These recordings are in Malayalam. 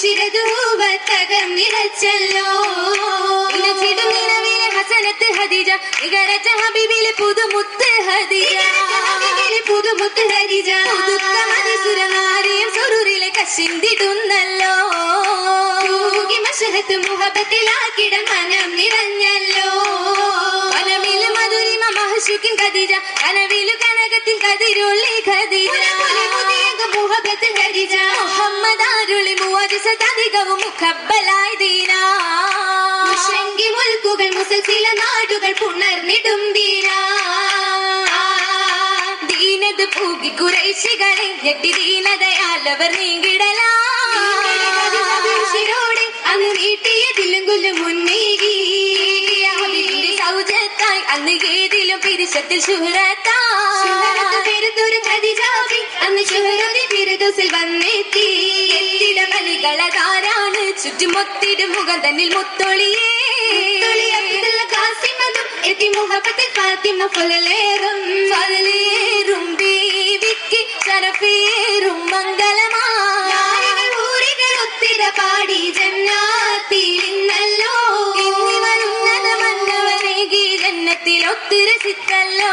ശിരതൂവത്തകം നിറച്ചല്ലോ. ഇണച്ചിടും നിലവിലെ ഹസനത്ത് ഹദീജ ഇകരച്ച ഹബീബിലെ പുതുമുത്ത് ഹദീജ പുതുമുത്ത് ഹരിജ. മതിസുരനാരിയും സുരൂരിലെ കശിന്തിടുന്നല്ലോ. തൂകി മഷഹത്ത് മുഹബത്തിലാക്കിട മനം നിറഞ്ഞല്ലോ. വനമിൽ മധുരിമ മഹശുക്കിൻ ഖദീജ കനവിലു കനകത്തിൽ കതിരുള്ളി ഖദീജ. മുഹബത്ത് ഹരിജ. അരുളി മുഖബലായി ദീന. മുഷങ്കി മുൽക്കുകൾ മുസൽസില നാടുകൾ പുണർന്നിടും ദീനാ. ദീനത് പൂകി കുറേശികളെ ഞെട്ടി ദീനതയാലവർ നീങ്ങിടലാ. ശിരോടെ അന്ന് നീട്ടിയതിലും കൊല്ലും മുന്നേകി സൗജത്തായി അന്ന് ഏതിലും പിരിശത്തിൽ ശുഹ്രത്താ ശുഹറത്ത് പെരുത്തൊരു മലികളതാരാണ് ചുറ്റുമൊത്തിടും മുഖം തന്നിൽ മുത്തൊളിയേ. ഖാസിമതും എത്തി മുഹബത്തിൽ ഫാത്തിമ ഫുലലേറും. ഫലേറും ബീവിക്ക് ശരഫേറും മംഗളമാ നാരികൾ ഊരികൾ ഒത്തിര പാടി ഇന്നി വരുന്നത് മന്നവനേകി ജന്നത്തിൽ ഒത്തിരസിത്തല്ലോ.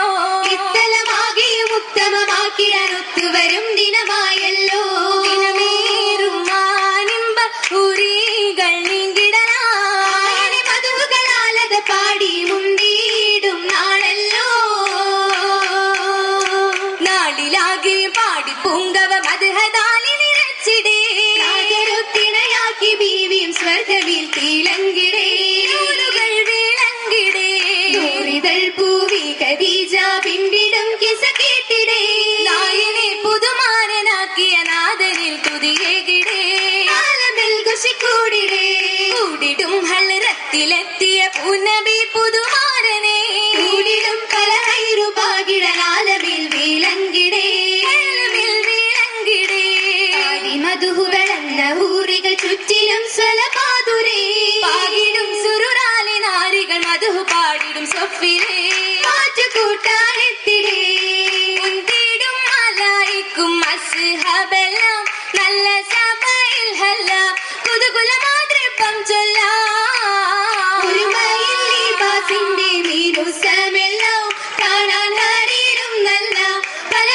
ഇത്തലമാകിയും ഉത്തമമാക്കിടാൻ ഒത്തുവരും നാദനിൽ തുതിയേകിടേ ആലമിൽ കുശിക്കൂടിടേ. കൂടിടും ഹളറത്തിലെത്തിയ പുനബി പുതുമാരനെ. കൂടിടും പല ഹൈറുപാകിടലാലമിൽ വീലങ്കിടേ ആടി മധുഹുകളെന്ന ഊറികൾ ചുറ്റിലും സ്വലപാതുരേ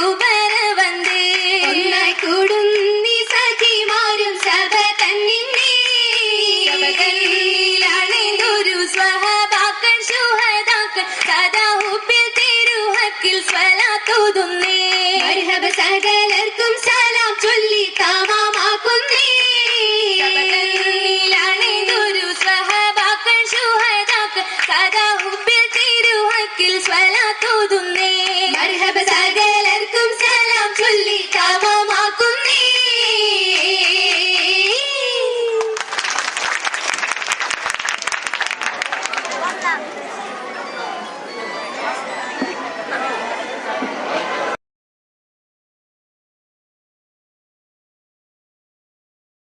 വந்தേ ഒന്നായി കൂടും നീ സഖിമാരും സഭ തന്നിന്നേ. ശബകന്നിലാണെന്തൊരു സ്വഹബാക്കൾ ശുഹദാക്കൾ സദാ ഹുബിൽ തിരുഹക്കിൽ സ്വലാത്തുതുന്നേ മർഹബ സകലർക്കും സലാം ചൊല്ലി താമാമാക്കുന്നേ. ശബകന്നിലാണെന്തൊരു സ്വഹബാക്കൾ ശുഹദാക്കൾ സദാ ഹുബിൽ തിരുഹക്കിൽ സ്വലാത്തുതുന്നേ മർഹബ സകലർക്കും